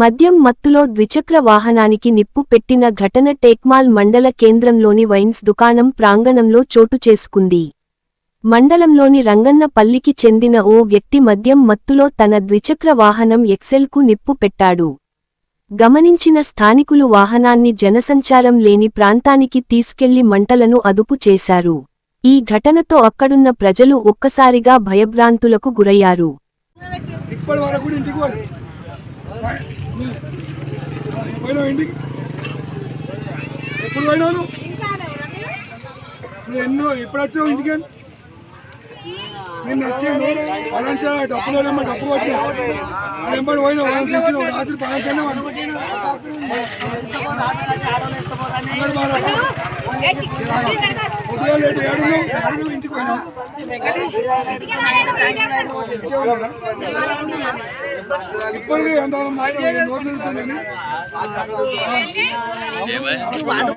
మద్యం మత్తులో ద్విచక్ర వాహనానికి నిప్పు పెట్టిన ఘటన టేక్మాల్ మండల కేంద్రంలోని వైన్స్ దుకాణం ప్రాంగణంలో చోటు చేసుకుంది. మండలంలోని రంగన్నపల్లికి చెందిన ఓ వ్యక్తి మద్యం మత్తులో తన ద్విచక్ర వాహనం ఎక్సెల్కు నిప్పు పెట్టాడు. గమనించిన స్థానికులు వాహనాన్ని జనసంచారం లేని ప్రాంతానికి తీసుకెళ్ళి మంటలను అదుపు చేశారు. ఈ ఘటనతో అక్కడున్న ప్రజలు ఒక్కసారిగా భయభ్రాంతులకు గురయ్యారు. పోయినావు ఇంటికి ఎప్పుడు పోయినావు నువ్వు? ఎన్నో ఎప్పుడు వచ్చావు ఇంటికి? నిన్న వచ్చాను పలాంచా డబ్బులు వెళ్ళమ్మా డబ్బు కొట్టినా? అది ఎంబడి పోయినా వాళ్ళని తెచ్చినావు రాత్రి పలాంచానే వాళ్ళు బాగా ఇంటికి పోయినావు ఇప్పటికీ ఎంత నోట్లు